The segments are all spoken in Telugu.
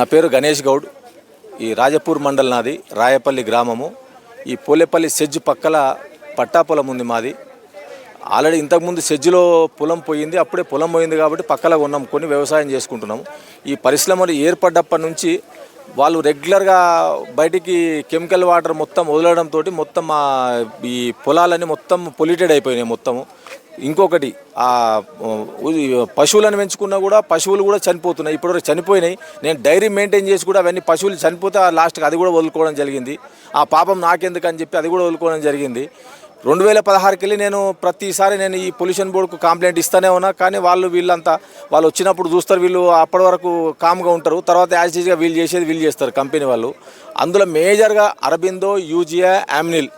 నా పేరు గణేష్ గౌడ్. ఈ రాజపూర్ మండల్ నాది రాయపల్లి గ్రామము. ఈ పోలేపల్లి సెజ్ పక్కల పట్టా పొలం ఉంది మాది. ఆల్రెడీ ఇంతకుముందు సెజ్జులో పొలం పోయింది అప్పుడే పొలం పోయింది కాబట్టి పక్కల ఉన్నాం కొని వ్యవసాయం చేసుకుంటున్నాము. ఈ పరిశ్రమలు ఏర్పడ్డప్పటి నుంచి వాళ్ళు రెగ్యులర్గా బయటికి కెమికల్ వాటర్ మొత్తం వదలడంతో మొత్తం మా ఈ పొలాలన్నీ మొత్తం పొల్యూటెడ్ అయిపోయినాయి మొత్తము. ఇంకొకటి ఆ పశువులను పెంచుకున్నా కూడా పశువులు కూడా చనిపోతున్నాయి. ఇప్పటివరకు చనిపోయినాయి. నేను డైరీ మెయింటైన్ చేసి కూడా అవన్నీ పశువులు చనిపోతే ఆ లాస్ట్కి అది కూడా వదులుకోవడం జరిగింది. ఆ పాపం నాకెందుకు అని చెప్పి అది కూడా వదులుకోవడం జరిగింది. రెండు వేల పదహారుకి వెళ్ళి నేను ప్రతిసారి నేను ఈ పొల్యూషన్ బోర్డుకు కంప్లైంట్ ఇస్తూనే ఉన్నా కానీ వాళ్ళు వీళ్ళంతా వాళ్ళు వచ్చినప్పుడు చూస్తారు వీళ్ళు అప్పటి వరకు కామ్గా ఉంటారు. తర్వాత యాజ్ ఈజ్గా వీళ్ళు చేసేది వీళ్ళు చేస్తారు కంపెనీ వాళ్ళు. అందులో మేజర్గా అరబిందో యూజియా యామ్నిల్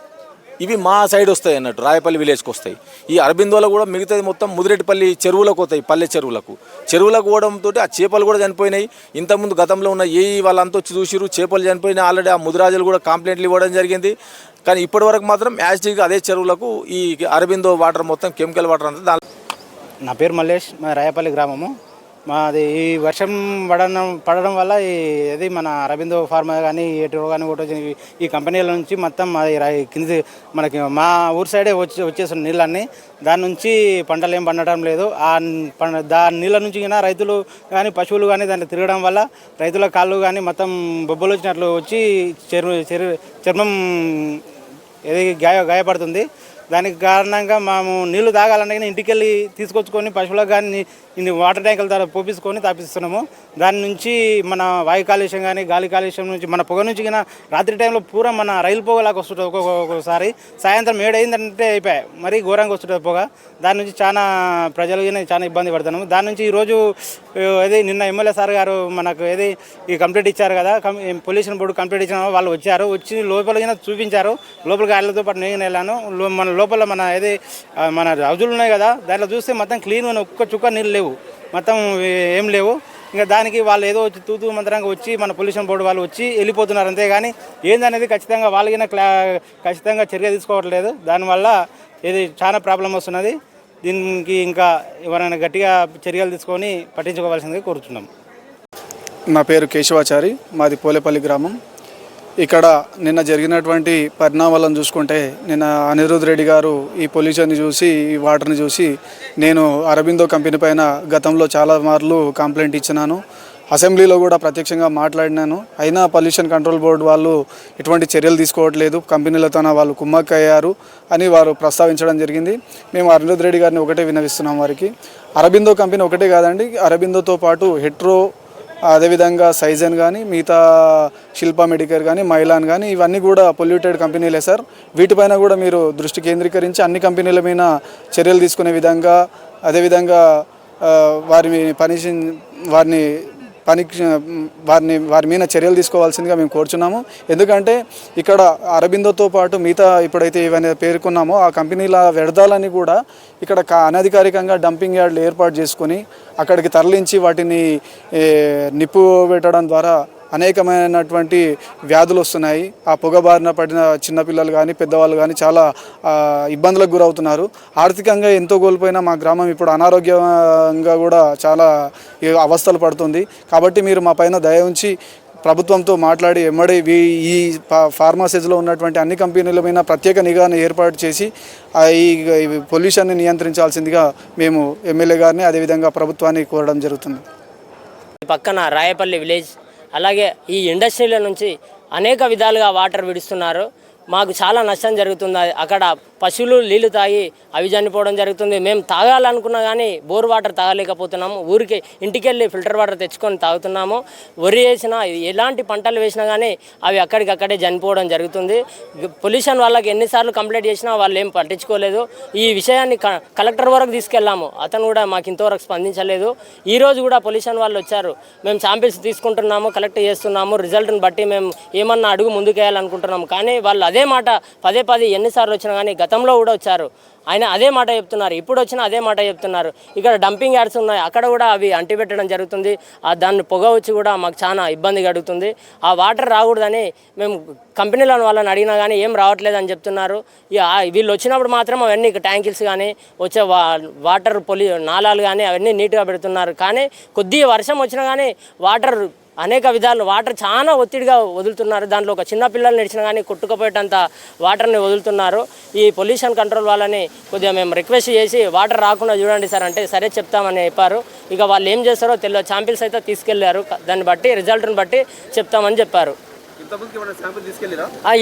ఇవి మా సైడ్ వస్తాయి అన్నట్టు రాయపల్లి విలేజ్కి వస్తాయి. ఈ అరబిందోలో కూడా మిగతాది మొత్తం ముదిరెడ్డిపల్లి చెరువులకు పోతాయి పల్లె చెరువులకు. చెరువులకు పోవడంతో ఆ చేపలు కూడా చనిపోయినాయి. ఇంతకుముందు గతంలో ఉన్న ఏ వాళ్ళంతా వచ్చి చూసిరు చేపలు చనిపోయినాయి ఆల్రెడీ ఆ ముదిరాజులు కూడా కంప్లైంట్లు ఇవ్వడం జరిగింది. కానీ ఇప్పటి వరకు మాత్రం యాజ్టీగా అదే చెరువులకు ఈ అరబిందో వాటర్ మొత్తం కెమికల్ వాటర్ అంతా దాని నా పేరు మల్లేష్ మా రాయపల్లి గ్రామము. మాది ఈ వర్షం పడడం పడడం వల్ల ఈ ఇది మన అరబిందో ఫార్మా కానీ ఎటు కానీ ఒకటి ఈ- కంపెనీల నుంచి మొత్తం మాది రా- కింది మనకి మా ఊరు సైడే వచ్చి వచ్చేసిన నీళ్ళన్నీ దాని నుంచి పంటలు ఏం పండటం లేదు. ఆ దాని నీళ్ళ నుంచి కానీ రైతులు కానీ పశువులు కానీ దాంట్లో తిరగడం వల్ల రైతుల కాళ్ళు కానీ మొత్తం బొబ్బలు వచ్చినట్లు వచ్చి చర్మ చర్మం ఏది గాయ గాయపడుతుంది. దానికి కారణంగా మేము నీళ్ళు తాగాలంటే ఇంటికి వెళ్ళి తీసుకొచ్చుకొని పశువులకు కానీ ఇన్ని వాటర్ ట్యాంకుల ద్వారా పోపించుకొని తాపిస్తున్నాము. దాని నుంచి మన వాయు కాలుష్యం కానీ గాలి కాలుష్యం నుంచి మన పొగ నుంచి కానీ రాత్రి టైంలో పూరా మన రైలు పొగలాగా వస్తుంటుంది ఒక్కొక్కసారి. సాయంత్రం ఏడైందంటే అయిపోయాయి. మరీ ఘోరంగా వస్తుంటుంది పొగ. దాని నుంచి చాలా ప్రజలు కానీ చాలా ఇబ్బంది పడుతున్నాము. దాని నుంచి ఈరోజు ఏది నిన్న ఎమ్మెల్యే సార్ గారు మనకు ఏది ఈ కంప్లీట్ ఇచ్చారు కదా పొల్యూషన్ బోర్డు కంప్లీట్ ఇచ్చిన వాళ్ళు వచ్చారు. వచ్చి లోపల చూపించారు. లోపల గాలితో పాటు నేను వెళ్ళాను. మన లోపల మన ఏది మన హౌజులు ఉన్నాయి కదా దాంట్లో చూస్తే మొత్తం క్లీన్ ఒక్క చుక్క నీళ్ళు లేవు. మొత్తం ఏం లేవు. ఇంకా దానికి వాళ్ళు ఏదో వచ్చి తూతూ మంత్రంగా వచ్చి మన పొల్యూషన్ బోర్డు వాళ్ళు వచ్చి వెళ్ళిపోతున్నారు అంతేగాని ఏందనేది ఖచ్చితంగా వాళ్ళకి క్లా ఖచ్చితంగా చర్య తీసుకోవట్లేదు. దానివల్ల ఇది చాలా ప్రాబ్లం వస్తున్నది. దీనికి ఇంకా ఎవరైనా గట్టిగా చర్యలు తీసుకొని పట్టించుకోవాల్సిందిగా కోరుతున్నాం నా పేరు కేశవాచారి. మాది పోలేపల్లి గ్రామం. ఇక్కడ నిన్న జరిగినటువంటి పరిణామాలను చూసుకుంటే నిన్న అనిరుద్ రెడ్డి గారు ఈ పొల్యూషన్ని చూసి ఈ వాటర్ని చూసి నేను అరబిందో కంపెనీ పైన గతంలో చాలా మార్లు కంప్లైంట్ ఇచ్చినాను. అసెంబ్లీలో కూడా ప్రత్యక్షంగా మాట్లాడినాను. అయినా పొల్యూషన్ కంట్రోల్ బోర్డు వాళ్ళు ఎటువంటి చర్యలు తీసుకోవట్లేదు. కంపెనీలతో వాళ్ళు కుమ్మక్క అయ్యారు అని వారు ప్రస్తావించడం జరిగింది. మేము అనిరుద్ రెడ్డి గారిని ఒకటే వినవిస్తున్నాం వారికి. అరబిందో కంపెనీ ఒకటే కాదండి అరబిందోతో పాటు హెట్రో అదేవిధంగా సైజన్ కానీ మిగతా శిల్ప మెడికర్ కానీ మైలాన్ కానీ ఇవన్నీ కూడా పొల్యూటెడ్ కంపెనీలే సార్. వీటిపైన కూడా మీరు దృష్టి కేంద్రీకరించి అన్ని కంపెనీల మీద చర్యలు తీసుకునే విధంగా అదేవిధంగా వారిని పనిచే వారిని పని వారిని వారి మీద చర్యలు తీసుకోవాల్సిందిగా మేము కోరుచున్నాము. ఎందుకంటే ఇక్కడ అరబిందోతో పాటు మిగతా ఇప్పుడైతే ఇవన్నీ పేర్కొన్నామో ఆ కంపెనీల వ్యర్థాలని కూడా ఇక్కడ కా- అనధికారికంగా డంపింగ్ యార్డ్లు ఏర్పాటు చేసుకొని అక్కడికి తరలించి వాటిని నిప్పు పెట్టడం ద్వారా అనేకమైనటువంటి వ్యాధులు వస్తున్నాయి. ఆ పొగ బారిన పడిన చిన్నపిల్లలు కానీ పెద్దవాళ్ళు కానీ చాలా ఇబ్బందులకు గురవుతున్నారు. ఆర్థికంగా ఎంతో కోల్పోయిన మా గ్రామం ఇప్పుడు అనారోగ్యంగా కూడా చాలా అవస్థలు పడుతుంది. కాబట్టి మీరు మా పైన దయ ఉంచి ప్రభుత్వంతో మాట్లాడి ఎమ్మడి వీ- ఈ ఫార్మసీస్లో ఫార్మాసీస్లో ఉన్నటువంటి అన్ని కంపెనీల మీద ప్రత్యేక నిఘాను ఏర్పాటు చేసి ఈ పొల్యూషన్ని నియంత్రించాల్సిందిగా మేము ఎమ్మెల్యే గారిని అదేవిధంగా ప్రభుత్వాన్ని కోరడం జరుగుతుంది. పక్కన రాయపల్లి విలేజ్ అలాగే ఈ ఇండస్ట్రీల నుంచి అనేక విధాలుగా వాటర్ విడుస్తున్నారు. మాకు చాలా నష్టం జరుగుతుంది. అక్కడ పశువులు నీళ్ళు తాగి అవి చనిపోవడం జరుగుతుంది. మేము తాగాలనుకున్నా కానీ బోర్ వాటర్ తాగలేకపోతున్నాము. ఊరికి ఇంటికి వెళ్ళి ఫిల్టర్ వాటర్ తెచ్చుకొని తాగుతున్నాము. వరి వేసినా ఎలాంటి పంటలు వేసినా కానీ అవి అక్కడికక్కడే చనిపోవడం జరుగుతుంది. పొల్యూషన్ వాళ్ళకి ఎన్నిసార్లు కంప్లైంట్ చేసినా వాళ్ళు ఏం పట్టించుకోలేదు. ఈ విషయాన్ని క- కలెక్టర్ వరకు తీసుకెళ్ళాము. అతను కూడా మాకు ఇంతవరకు స్పందించలేదు. ఈరోజు కూడా పొల్యూషన్ వాళ్ళు వచ్చారు. మేము శాంపిల్స్ తీసుకుంటున్నాము కలెక్ట్ చేస్తున్నాము. రిజల్ట్ని బట్టి మేము ఏమన్నా అడుగు ముందుకేయాలనుకుంటున్నాము. కానీ వాళ్ళు అదే మాట పదే పదే ఎన్నిసార్లు వచ్చినా కానీ గత గతంలో కూడా వచ్చారు. ఆయన అదే మాట చెప్తున్నారు. ఇప్పుడు వచ్చినా అదే మాట చెప్తున్నారు. ఇక్కడ డంపింగ్ యార్డ్స్ ఉన్నాయి. అక్కడ కూడా అవి అంటిపెట్టడం జరుగుతుంది. ఆ దాన్ని పొగ వచ్చి కూడా మాకు చాలా ఇబ్బంది కలుగుతుంది. ఆ వాటర్ రాకూడదని మేము కంపెనీలను వాళ్ళని అడిగినా కానీ ఏం రావట్లేదు అని చెప్తున్నారు. వీళ్ళు వచ్చినప్పుడు మాత్రం అవన్నీ ట్యాంకిల్స్ కానీ వచ్చే వా వాటర్ పొలి నాలాలు కానీ అవన్నీ నీట్గా పెడుతున్నారు. కానీ కొద్దిగా వర్షం వచ్చినా కానీ వాటర్ అనేక విధాలు. వాటర్ చాలా ఒత్తిడిగా వదులుతున్నారు. దాంట్లో ఒక చిన్న పిల్లలు నడిచినా కానీ కొట్టుకుపోయేటంత వాటర్ని వదులుతున్నారు. ఈ పొల్యూషన్ కంట్రోల్ వాళ్ళని కొద్దిగా మేము రిక్వెస్ట్ చేసి వాటర్ రాకుండా చూడండి సార్ అంటే సరే చెప్తామని చెప్పారు. ఇక వాళ్ళు ఏం చేస్తారో తెలియదు శాంపిల్స్ అయితే తీసుకెళ్ళారు. దాన్ని బట్టి రిజల్ట్ని బట్టి చెప్తామని చెప్పారు.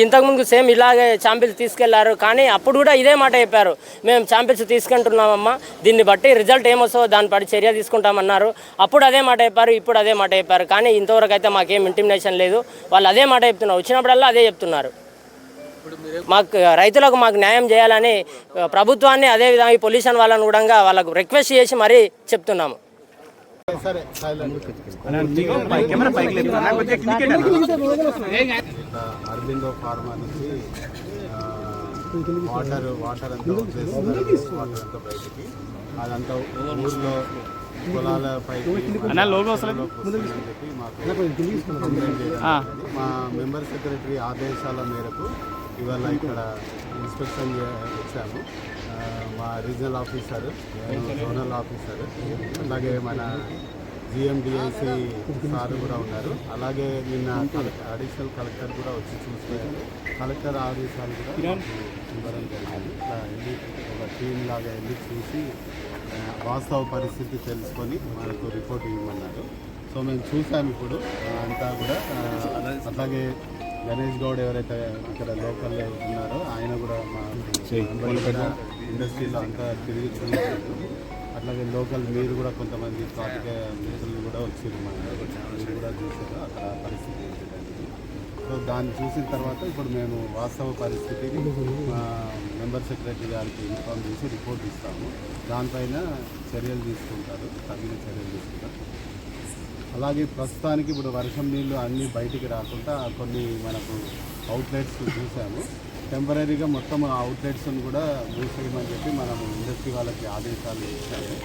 ఇంతకుముందు సేమ్ ఇలాగే ఛాంపిల్స్ తీసుకెళ్ళారు. కానీ అప్పుడు కూడా ఇదే మాట చెప్పారు. మేము ఛాంపిల్స్ తీసుకుంటున్నామమ్మా. దీన్ని బట్టి రిజల్ట్ ఏమొస్తుందో దాన్ని బట్టి చర్య తీసుకుంటామన్నారు. అప్పుడు అదే మాట చెప్పారు ఇప్పుడు అదే మాట చెప్పారు. కానీ ఇంతవరకు అయితే మాకేం ఇంటిమినేషన్ లేదు. వాళ్ళు అదే మాట చెప్తున్నారు. వచ్చినప్పుడల్లా అదే చెప్తున్నారు. మాకు రైతులకు మాకు న్యాయం చేయాలని ప్రభుత్వాన్ని అదేవిధంగా ఈ పొల్యూషన్ వాళ్ళని కూడా వాళ్ళకు రిక్వెస్ట్ చేసి మరీ చెప్తున్నాము. ఇట్లా అరబిందో ఫార్మా నుంచి వాటర్ వాటర్ అంతా వచ్చేస్తున్నారు వాటర్ అంతా బయటికి అదంతా ఊర్లో పొలాల పైకి చెప్పి మాకు మా మెంబర్ సెక్రటరీ ఆదేశాల మేరకు ఇవాళ ఇక్కడ ఇన్స్పెక్షన్ వచ్చాము మా రీజనల్ ఆఫీసర్ నేను జోనల్ ఆఫీసర్. అలాగే మన జిఎండిఐసి సార్ కూడా ఉన్నారు. అలాగే నిన్న అడిషనల్ కలెక్టర్ కూడా వచ్చి చూసిపోయారు కలెక్టర్ ఆదేశాలు కూడా ఇవ్వడం జరిగింది. ఇట్లా వెళ్ళి ఒక టీం లాగా వెళ్ళి చూసి వాస్తవ పరిస్థితి తెలుసుకొని మనకు రిపోర్ట్ ఇవ్వమన్నారు. సో మేము చూసాము ఇప్పుడు. అంతా కూడా అలాగే గణేష్ గౌడ్ ఎవరైతే ఇక్కడ లోకల్ ఉన్నారో ఆయన కూడా మా ఇండస్ట్రీలో అంతా తిరిగి అట్లాగే లోకల్ మీరు కూడా కొంతమంది పాతిక మిత్రులు కూడా వచ్చారు మన మీరు కూడా చూసారు? అక్కడ పరిస్థితి సో దాన్ని చూసిన తర్వాత ఇప్పుడు మేము వాస్తవ పరిస్థితిని మా మెంబర్ సెక్రటరీ గారికి ఇన్ఫామ్ చేసి రిపోర్ట్ ఇస్తాము. దానిపైన చర్యలు తీసుకుంటారు. తగిన చర్యలు తీసుకుంటారు. అలాగే ప్రస్తుతానికి ఇప్పుడు వర్షం నీళ్ళు అన్నీ బయటికి రాకుండా కొన్ని మనకు అవుట్లెట్స్ చూసాము. టెంపరీగా మొత్తం అవుట్లెట్స్ని కూడా మూసేయమని చెప్పి మనము ఇండస్ట్రీ వాళ్ళకి ఆదేశాలు ఇచ్చాము.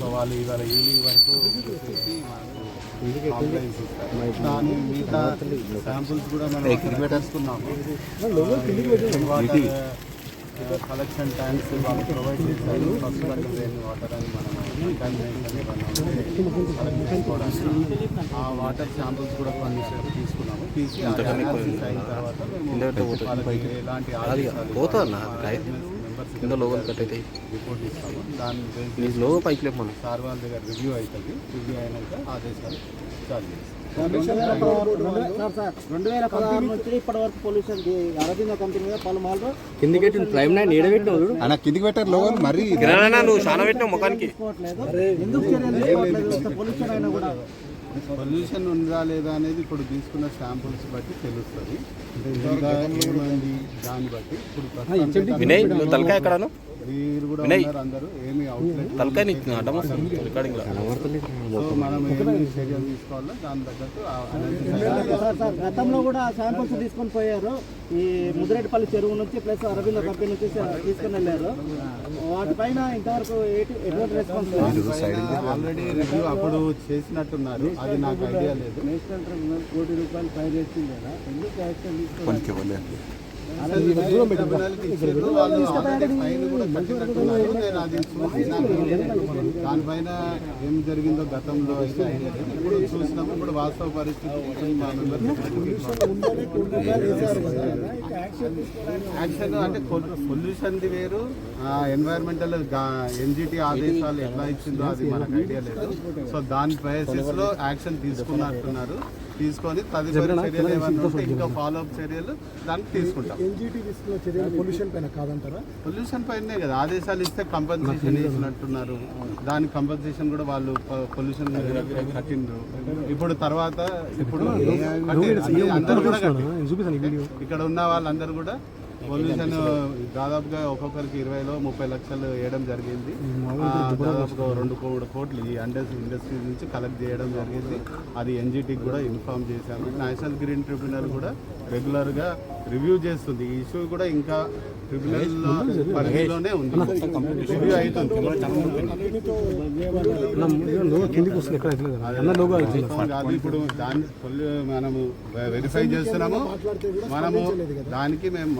సో వాళ్ళు ఇవాళ ఈవినింగ్ వరకు చూసేసి మనకు కాంప్లైంట్స్ ఇస్తారు. దాని మిగతా శాంపుల్స్ కూడా మనం తీసుకున్నాము. కలెక్షన్ ట్యాంక్స్ వాళ్ళు ప్రొవైడ్ చేశారు. ఫస్ట్ రెయిన్ వాటర్ అని మనం కలెక్ట్ ఆ వాటర్ శాంపుల్స్ కూడా కొన్ని తీసుకున్నాము. తీసి అయిన తర్వాత మేము ఎలాంటి రిపోర్ట్ ఇస్తాము. దాని లోగో పైకి లేపమను. సార్ వాళ్ళ దగ్గర రివ్యూ అవుతుంది. రివ్యూ అయినాక ఆదేశాలు చాలు చేస్తాం. రెండు వేల పదహారు నుంచి ఇప్పటి వరకు పొల్యూషన్ అరబిందో కంపెనీ మీద పలుమార్లు కిందికి పెట్టిన ప్రైమ్ నైన్ ఏడ పెట్టినావు చూడు అన్న కిందికి పెట్టారు లోగో మరి కిరణ్ నువ్వు చాలా పెట్టినావు ముఖానికి. ఎందుకు చర్యలు తీసుకోవట్లేదు? పొల్యూషన్ అయినా కూడా. పొల్యూషన్ ఉందా లేదా అనేది ఇప్పుడు తీసుకున్న శాంపుల్స్ బట్టి తెలుస్తుంది. దాన్ని బట్టి ఇప్పుడు తలకాయ అడ్డం వస్తుంది రికార్డింగ్ గతంలో కూడా శాంపుల్స్ తీసుకొని పోయారు. ఈ ముదిరెడ్డిపల్లి చెరువు నుంచి ప్లస్ అరవింద కంపెనీ నుంచి తీసుకొని వెళ్ళారు. వాటిపైన ఇంతవరకు ఎటు- ఎటువంటి రెస్పాన్స్ ఆల్రెడీ రివ్యూ అప్పుడు చేసినట్టున్నారు. అది నాకు ఐడియా లేదు. నేషనల్ ట్రిబ్యునల్ కోటి రూపాయలు ఫైన్ చేసింది కదా. ఎందుకు యాక్షన్ తీసుకోవాలి వాళ్ళు కూడా చూసి దానిపైన ఏం జరిగిందో గతంలో ఇప్పుడు చూసినాము ఇప్పుడు వాస్తవ పరిస్థితి యాక్షన్ అంటే పొల్యూషన్ది వేరు. ఎన్వైరన్మెంటల్ ఎన్జిటి ఆదేశాలు ఎలా ఇచ్చిందో అది మనకు ఐడియా లేదు. సో దాని బేసిస్లో యాక్షన్ తీసుకున్నట్టున్నారు. తీసుకొని తదుపరి చర్యలు ఏమన్నా ఉంటే ఇంకా ఫాలో అప్ చర్యలు దానికి తీసుకుంటాం. పొల్యూషన్ పైన కాదంటారా? పొల్యూషన్ పైనే కదా ఆదేశాలు ఇస్తే కంపన్సేషన్ ఇచ్చినట్టున్నారు దాని కంపన్సేషన్ కూడా వాళ్ళు పొల్యూషన్ కట్టిండ్రు. ఇప్పుడు తర్వాత ఇప్పుడు. అందరూ కూడా. ఇక్కడ ఉన్న వాళ్ళందరూ కూడా పొల్యూషన్ దాదాపుగా ఒక్కొక్కరికి ఇరవైలో ముప్పై లక్షలు వేయడం జరిగింది. దాదాపుగా రెండు మూడు కోట్లు ఈ అండర్ ఇండస్ట్రీ నుంచి కలెక్ట్ చేయడం జరిగింది. అది ఎన్జిటికి కూడా ఇన్ఫార్మ్ చేశాము. నేషనల్ గ్రీన్ ట్రిబ్యునల్ కూడా రెగ్యులర్గా రివ్యూ చేస్తుంది. ఈ ఇష్యూ కూడా ఇంకా ట్రిబ్యునల్ పరిధిలోనే ఉంది. రివ్యూ అవుతుంది ఇప్పుడు దాన్ని మనము వెరిఫై చేస్తున్నాము. మనము దానికి మేము